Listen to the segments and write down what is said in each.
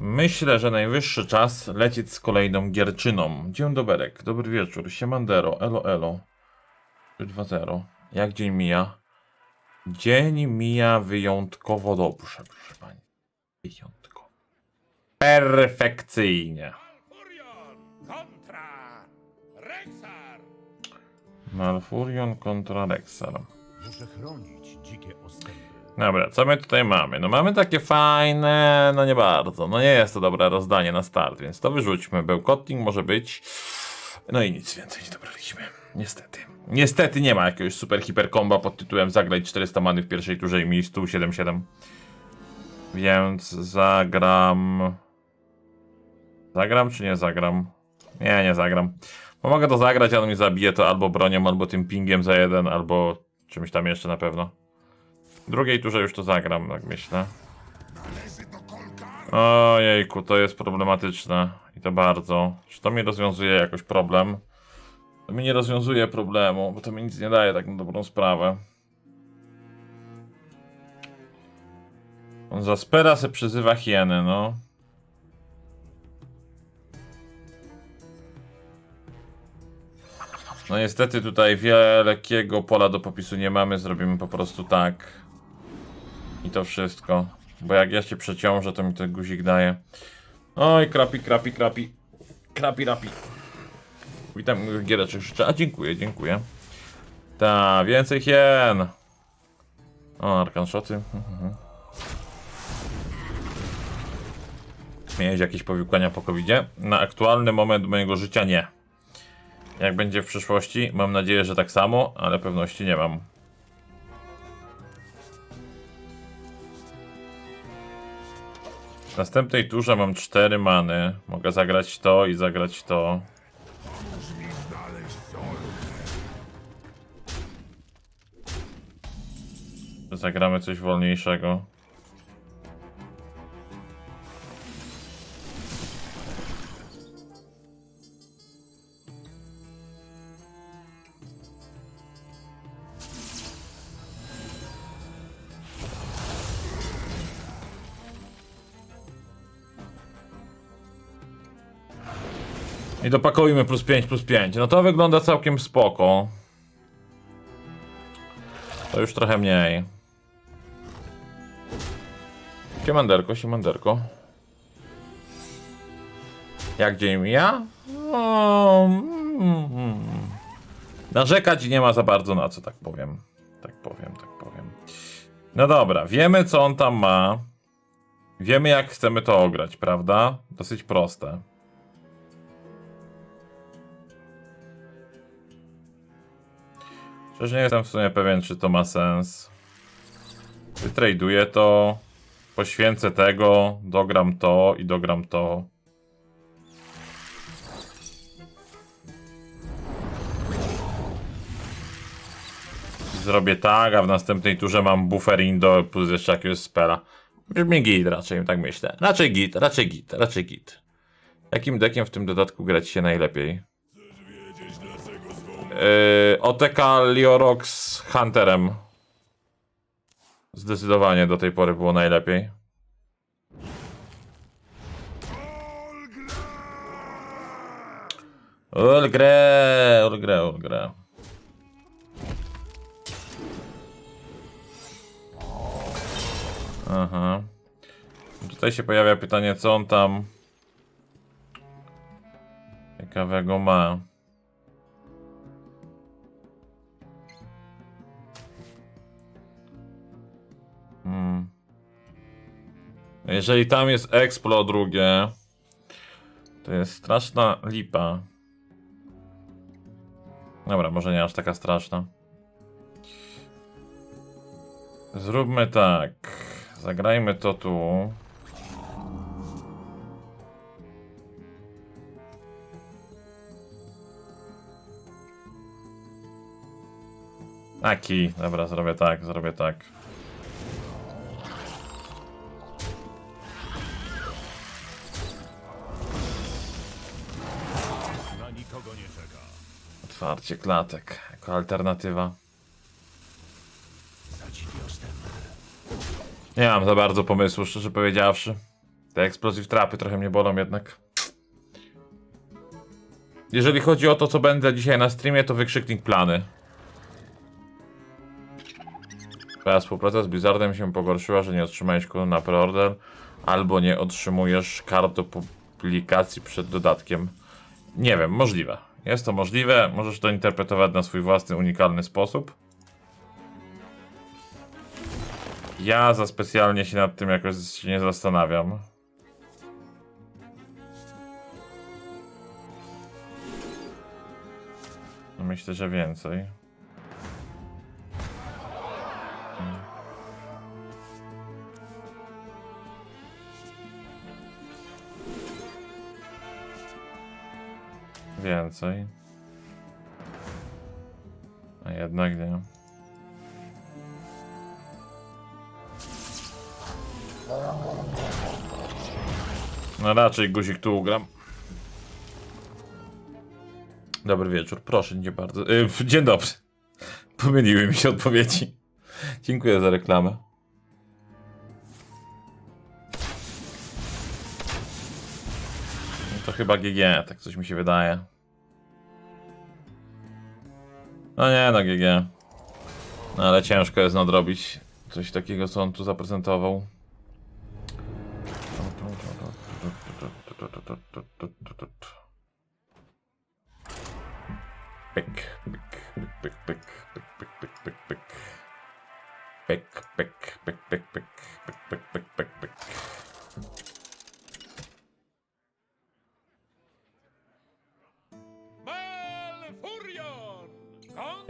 Myślę, że najwyższy czas lecieć z kolejną gierczyną. Dzień doberek, dobry wieczór, siemandero, elo elo. 2-0. Jak dzień mija? Dzień mija wyjątkowo dobrze, proszę pani. Wyjątkowo. Perfekcyjnie. Malfurion kontra Rexar. Muszę chronić dzikie ostępy. Dobra, co my tutaj mamy? No mamy takie fajne, no nie bardzo. No nie jest to dobre rozdanie na start, więc to wyrzućmy. Bełkotting może być. No i nic więcej nie dobraliśmy. Niestety. Niestety nie ma jakiegoś super hiper komba pod tytułem zagraj 400 many w pierwszej turze i mi 177. Więc zagram... Zagram czy nie zagram? Nie, nie zagram. Bo mogę to zagrać, ale mi zabije to albo bronią, albo tym pingiem za jeden, albo czymś tam jeszcze na pewno. W drugiej turze już to zagram, tak myślę. Ojejku, to jest problematyczne. I to bardzo. Czy to mi rozwiązuje jakoś problem? To mi nie rozwiązuje problemu, bo to mi nic nie daje tak na dobrą sprawę. On zaspera se przyzywa hieny, no. No niestety tutaj wielkiego pola do popisu nie mamy, zrobimy po prostu tak. I to wszystko. Bo jak ja się przeciążę, to mi ten guzik daje. Oj, krapi, krapi, krapi. Krapi, rapi. Witam Giereczek życzę. A dziękuję, dziękuję. Ta, więcej hien. O, arkan shoty. Mhm. Miałeś jakieś powikłania po covid? Na aktualny moment mojego życia nie. Jak będzie w przyszłości? Mam nadzieję, że tak samo, ale pewności nie mam. W następnej turze mam 4 many. Mogę zagrać to i zagrać to. Zagramy coś wolniejszego. I dopakujmy plus 5, plus 5. No to wygląda całkiem spoko. To już trochę mniej. Siemanderko, siemanderko. Jak dzień mija? No, mm, mm. Narzekać nie ma za bardzo na co, tak powiem. Tak powiem, tak powiem. No dobra, wiemy co on tam ma. Wiemy jak chcemy to ograć, prawda? Dosyć proste. Przecież nie jestem w sumie pewien, czy to ma sens. Wytraduję to, poświęcę tego, dogram to i dogram to. Zrobię tak, a w następnej turze mam buffering do plus jeszcze jakiegoś spela. Brzmi git raczej, tak myślę. Raczej git, raczej git, raczej git. Jakim dekiem w tym dodatku grać się najlepiej? Yy, OTK Liorox Hunterem. Zdecydowanie do tej pory było najlepiej. Ulgre, ulgre, ulgre. Aha. Tutaj się pojawia pytanie, co on tam ciekawego ma. Hmm. Jeżeli tam jest Explo drugie, to jest straszna lipa. Dobra, może nie aż taka straszna. Zróbmy tak. Zagrajmy to tu. Taki, dobra, zrobię tak, zrobię tak. Otwarcie klatek jako alternatywa. Nie mam za bardzo pomysłu, szczerze powiedziawszy. Te explosive trapy trochę mnie bolą jednak. Jeżeli chodzi o to, co będę dzisiaj na streamie, to wykrzyknik plany. Twoja współpraca z Blizzardem się pogorszyła, że nie otrzymałeś kodu na preorder, albo nie otrzymujesz kart do publikacji przed dodatkiem. Nie wiem, możliwe. Jest to możliwe, możesz to interpretować na swój własny, unikalny sposób. Ja za specjalnie się nad tym jakoś nie zastanawiam. Myślę, że więcej. Więcej. A jednak nie. No raczej guzik tu ugram. Dobry wieczór, proszę cię bardzo. Yy, dzień dobry. Pomyliły mi się odpowiedzi. Dziękuję za reklamę. Chyba GG, tak coś mi się wydaje. No nie, no GG. No ale ciężko jest nadrobić coś takiego, co on tu zaprezentował. Pyk, pyk, pyk, pyk, pyk, pyk, pyk, pyk, pyk, pyk. Pyk, pyk, pyk, pyk, pyk, pyk, pyk.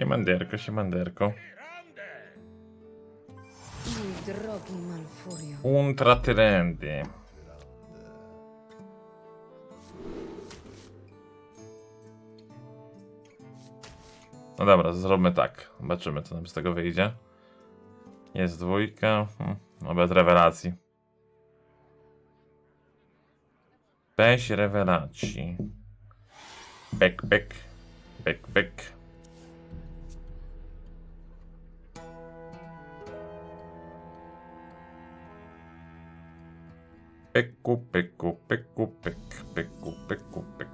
Siemanderko, siemanderko. Mój drogi Malfurio. No dobra, zróbmy tak. Zobaczymy, co nam z tego wyjdzie. Jest dwójka. Hmm, No bez rewelacji. Bez rewelacji. Pek, pek. Pek, pek. Pyku, pyku, pyku, pyk, pyku, pyku, pyk.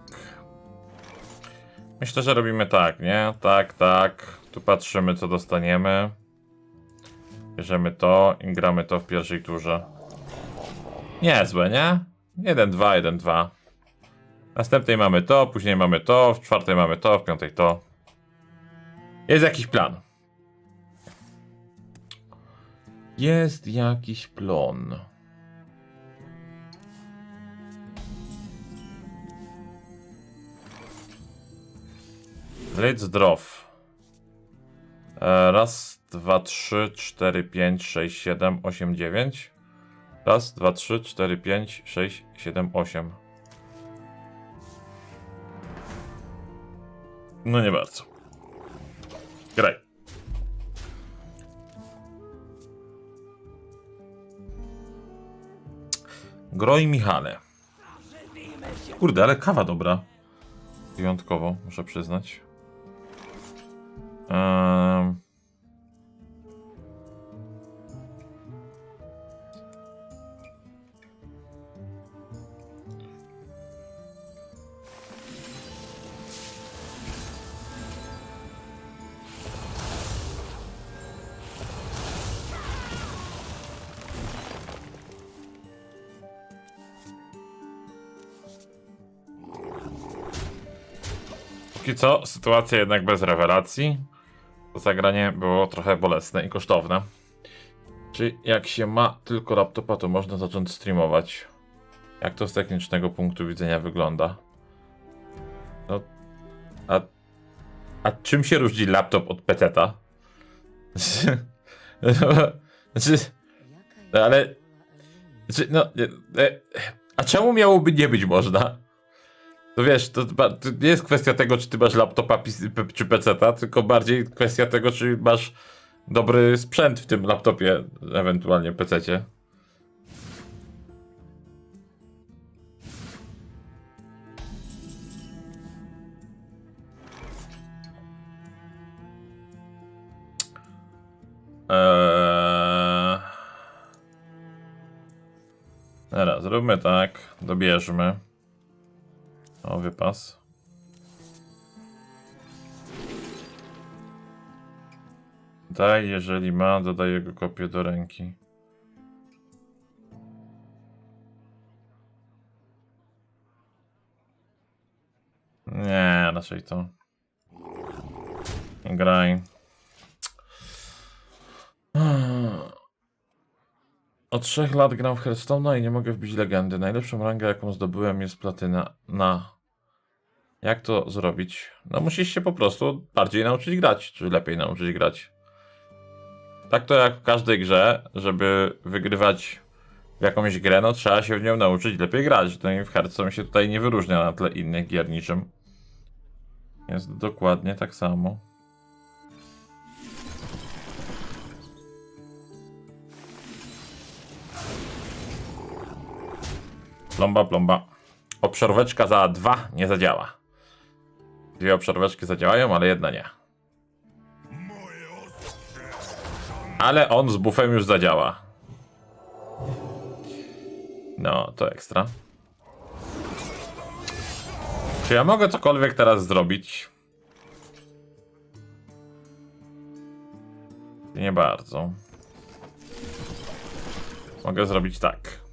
Myślę, że robimy tak, nie? Tak, tak. Tu patrzymy, co dostaniemy. Bierzemy to i gramy to w pierwszej turze. Niezłe, nie? 1, 2, 1, 2. W następnej mamy to, później mamy to, w czwartej mamy to, w piątej to. Jest jakiś plan. Jest jakiś plon. Lec zdrow. E, raz, dwa, trzy, cztery, pięć, sześć, siedem, osiem, dziewięć. Raz, dwa, trzy, cztery, pięć, sześć, siedem, osiem. No nie bardzo. Graj. Groj Michale. Kurde, ale kawa dobra. Wyjątkowo, muszę przyznać. Póki co, sytuacja jednak bez rewelacji. Zagranie było trochę bolesne i kosztowne. Czy jak się ma tylko laptopa, to można zacząć streamować? Jak to z technicznego punktu widzenia wygląda? No, a, a czym się różni laptop od PC-ta? Znaczy, Jaka ale- znaczy, no, e, e, a czemu miałoby nie być można? To wiesz, to, to nie jest kwestia tego, czy ty masz laptopa czy PC-ta, tylko bardziej kwestia tego, czy masz dobry sprzęt w tym laptopie, ewentualnie PC-cie. Eee... Teraz zróbmy tak. Dobierzmy. O, wypas. Daj, jeżeli ma, dodaj jego kopię do ręki. Nie, raczej to. Graj. Od trzech lat gram w Hearthstone'a i nie mogę wbić legendy. Najlepszą rangę, jaką zdobyłem, jest platyna na. Jak to zrobić? No musisz się po prostu bardziej nauczyć grać, czy lepiej nauczyć grać. Tak to jak w każdej grze, żeby wygrywać w jakąś grę, no trzeba się w nią nauczyć lepiej grać. No i w Hearthstone się tutaj nie wyróżnia na tle innych gier niczym. Jest dokładnie tak samo. Plomba, plomba. Obszaróweczka za dwa nie zadziała. Dwie obszaróweczki zadziałają, ale jedna nie. Ale on z bufem już zadziała. No, to ekstra. Czy ja mogę cokolwiek teraz zrobić? Nie bardzo. Mogę zrobić tak.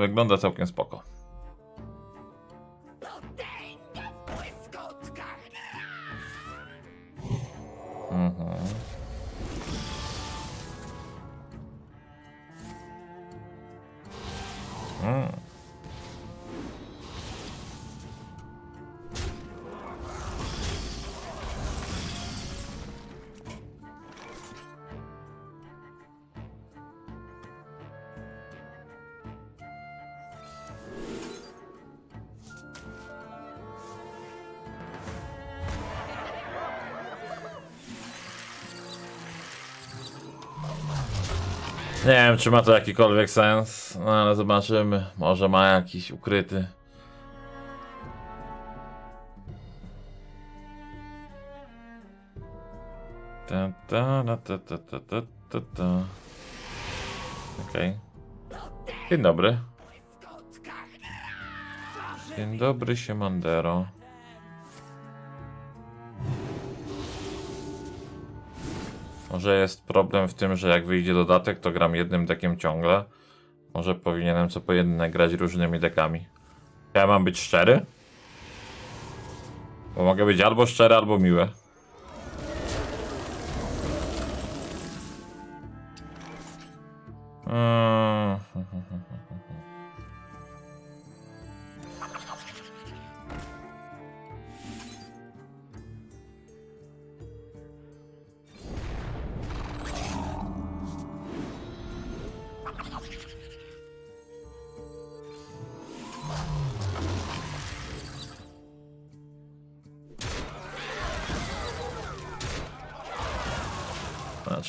Wygląda całkiem spoko. Nie wiem, czy ma to jakikolwiek sens, no ale zobaczymy. Może ma jakiś ukryty. Ta, ta, ta, ta, ta, ta, ta, ta, ta. Okej. Dzień dobry. Dzień dobry, Siemandero. Może jest problem w tym, że jak wyjdzie dodatek, to gram jednym dekiem ciągle. Może powinienem co pojedynek grać różnymi dekami. Ja mam być szczery? Bo mogę być albo szczery, albo miły. Mm.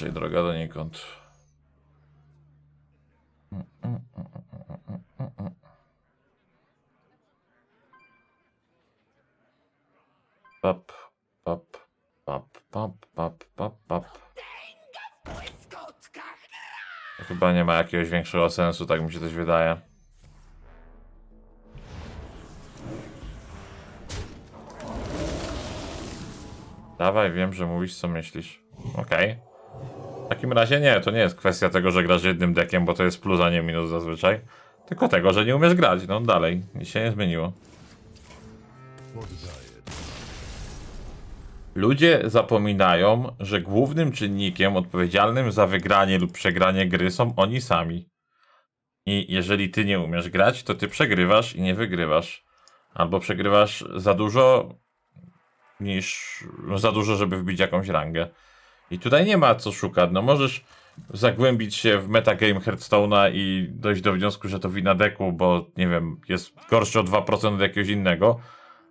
Raczej droga donikąd. Pap, pap, pap, pap, pap, pap, pap. Chyba nie ma jakiegoś większego sensu, tak mi się coś wydaje. Dawaj, wiem, że mówisz co myślisz. Okej. W takim razie nie, to nie jest kwestia tego, że grasz jednym dekiem, bo to jest plus, a nie minus zazwyczaj. Tylko tego, że nie umiesz grać. No dalej, nic się nie zmieniło. Ludzie zapominają, że głównym czynnikiem odpowiedzialnym za wygranie lub przegranie gry są oni sami. I jeżeli ty nie umiesz grać, to ty przegrywasz i nie wygrywasz. Albo przegrywasz za dużo niż za dużo, żeby wbić jakąś rangę. I tutaj nie ma co szukać. No możesz zagłębić się w metagame Hearthstone'a i dojść do wniosku, że to wina deku, bo nie wiem, jest gorszy o 2% od jakiegoś innego.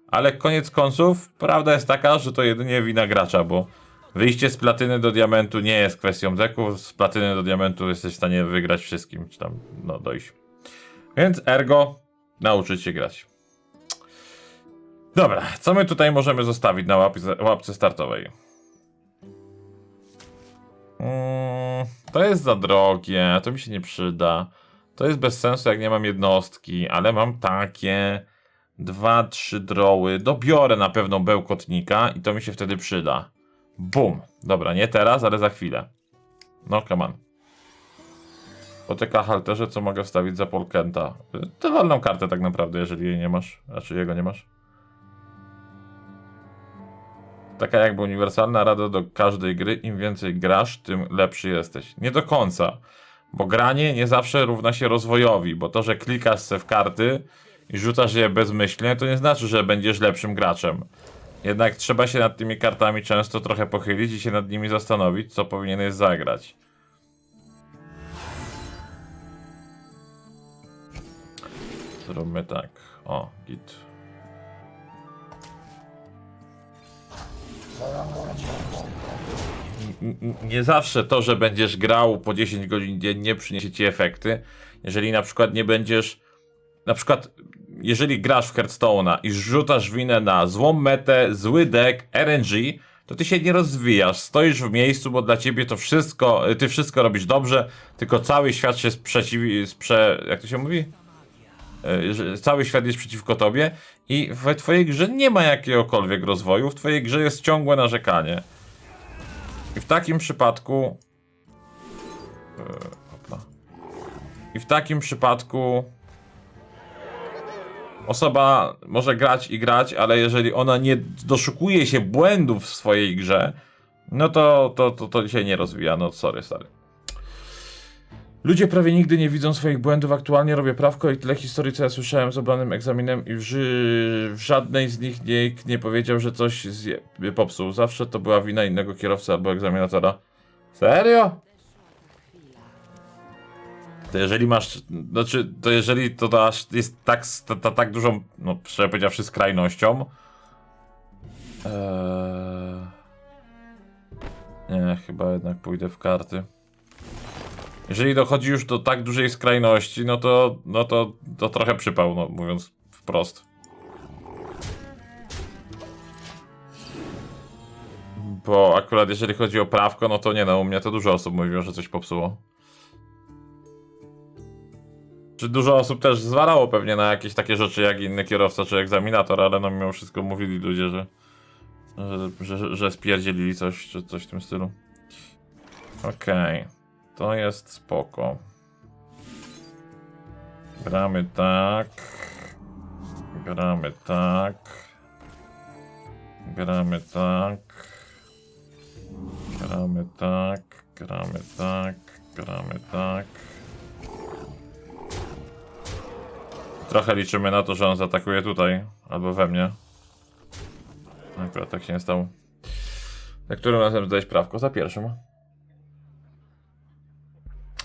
Ale koniec końców, prawda jest taka, że to jedynie wina gracza, bo wyjście z platyny do diamentu nie jest kwestią deku. Z platyny do diamentu jesteś w stanie wygrać wszystkim, czy tam, no, dojść. Więc ergo, nauczyć się grać. Dobra, co my tutaj możemy zostawić na łapce, łapce startowej? To jest za drogie, to mi się nie przyda. To jest bez sensu, jak nie mam jednostki, ale mam takie dwa, trzy droły. Dobiorę na pewno bełkotnika i to mi się wtedy przyda. Bum. Dobra, nie teraz, ale za chwilę. No, come on. Po TK halterze co mogę wstawić za Polkenta? Dowolną kartę tak naprawdę, jeżeli jej nie masz. Znaczy jego nie masz. Taka jakby uniwersalna rada do każdej gry. Im więcej grasz, tym lepszy jesteś. Nie do końca. Bo granie nie zawsze równa się rozwojowi, bo to, że klikasz se w karty i rzucasz je bezmyślnie, to nie znaczy, że będziesz lepszym graczem. Jednak trzeba się nad tymi kartami często trochę pochylić i się nad nimi zastanowić, co powinieneś zagrać. Zróbmy tak. O, git. Nie zawsze to, że będziesz grał po 10 godzin dziennie przyniesie ci efekty. Jeżeli na przykład nie będziesz. Na przykład, jeżeli grasz w Hearthstone'a i rzucasz winę na złą metę, zły deck, RNG, to ty się nie rozwijasz. Stoisz w miejscu, bo dla ciebie to wszystko, ty wszystko robisz dobrze, tylko cały świat się sprzeciwi, sprze, jak to się mówi? E, cały świat jest przeciwko tobie i we twojej grze nie ma jakiegokolwiek rozwoju, w twojej grze jest ciągłe narzekanie. I w takim przypadku. E. I w takim przypadku. Osoba może grać i grać, ale jeżeli ona nie doszukuje się błędów w swojej grze, no to, to, to, to się nie rozwija. No sorry, stary. Ludzie prawie nigdy nie widzą swoich błędów. Aktualnie robię prawko i tyle historii, co ja słyszałem z obranym egzaminem i w, ży- w żadnej z nich nikt nie powiedział, że coś zje- popsuł. Zawsze to była wina innego kierowcy albo egzaminatora. Serio? To jeżeli masz, znaczy, to jeżeli to dasz, jest tak, ta, ta, tak dużą, no szczerze powiedziawszy, skrajnością. Eee... Nie, chyba jednak pójdę w karty. Jeżeli dochodzi już do tak dużej skrajności, no to, no to, to trochę przypał, no mówiąc wprost. Bo akurat jeżeli chodzi o prawko, no to nie no, u mnie to dużo osób mówiło, że coś popsuło. Czy dużo osób też zwalało pewnie na jakieś takie rzeczy jak inny kierowca czy egzaminator, ale no mimo wszystko mówili ludzie, że, że, że, że spierdzielili coś, czy coś w tym stylu. Okej. To jest spoko. Gramy tak. Gramy tak. Gramy tak. Gramy tak. Gramy tak. Gramy tak. Trochę liczymy na to, że on zaatakuje tutaj. Albo we mnie. Akurat tak się nie stało. Za którym razem zdać prawko? Za pierwszym.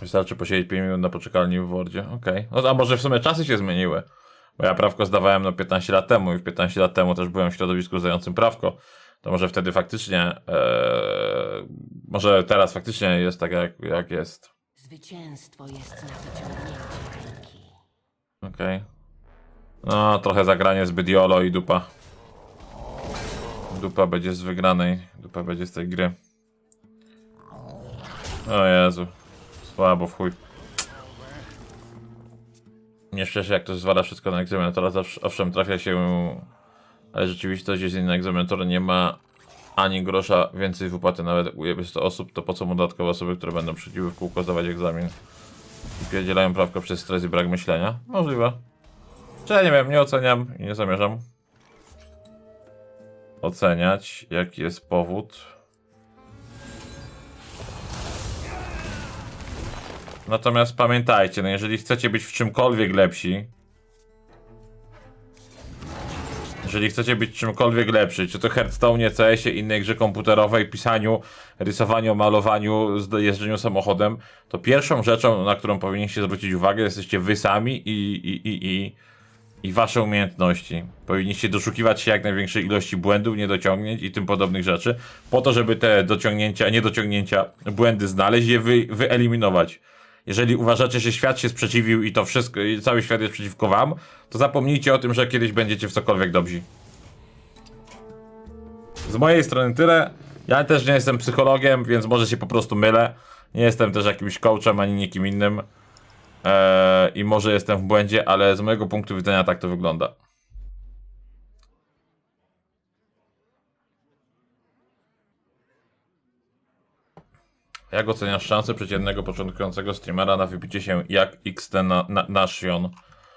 Wystarczy posiedzieć 5 minut na poczekalni w Wordzie. Okej. No a może w sumie czasy się zmieniły. Bo ja prawko zdawałem no 15 lat temu i w 15 lat temu też byłem w środowisku zdającym prawko. To może wtedy faktycznie. Eee, może teraz faktycznie jest tak jak, jak jest. Zwycięstwo jest na wyciągnięcie ręki. Okej. No, trochę zagranie zbyt jolo i dupa. Dupa będzie z wygranej. Dupa będzie z tej gry. O Jezu. Słabo w chuj. Nie szczerze, jak to zwala wszystko na egzaminatora, zawsze, owszem, trafia się, ale rzeczywistość jest inna. Egzaminator nie ma ani grosza więcej wypłaty, nawet ujebie 100 osób, to po co mu dodatkowe osoby, które będą przychodziły w kółko zdawać egzamin i pierdzielają prawko przez stres i brak myślenia? Możliwe. Czy ja nie wiem, nie oceniam i nie zamierzam oceniać, jaki jest powód. Natomiast pamiętajcie, no jeżeli chcecie być w czymkolwiek lepsi, jeżeli chcecie być czymkolwiek lepszy, czy to Hearthstone, CS-ie, innej grze komputerowej, pisaniu, rysowaniu, malowaniu, jeżdżeniu samochodem, to pierwszą rzeczą, na którą powinniście zwrócić uwagę, jesteście wy sami i, i, i, i, i wasze umiejętności. Powinniście doszukiwać się jak największej ilości błędów, niedociągnięć i tym podobnych rzeczy, po to, żeby te dociągnięcia, niedociągnięcia, błędy znaleźć i je wy, wyeliminować. Jeżeli uważacie, że świat się sprzeciwił i to wszystko, i cały świat jest przeciwko wam, to zapomnijcie o tym, że kiedyś będziecie w cokolwiek dobrzy. Z mojej strony tyle. Ja też nie jestem psychologiem, więc może się po prostu mylę. Nie jestem też jakimś coachem ani nikim innym. Eee, I może jestem w błędzie, ale z mojego punktu widzenia tak to wygląda. Jak oceniasz szansę przeciętnego początkującego streamera na wybicie się jak XT na, na, Nation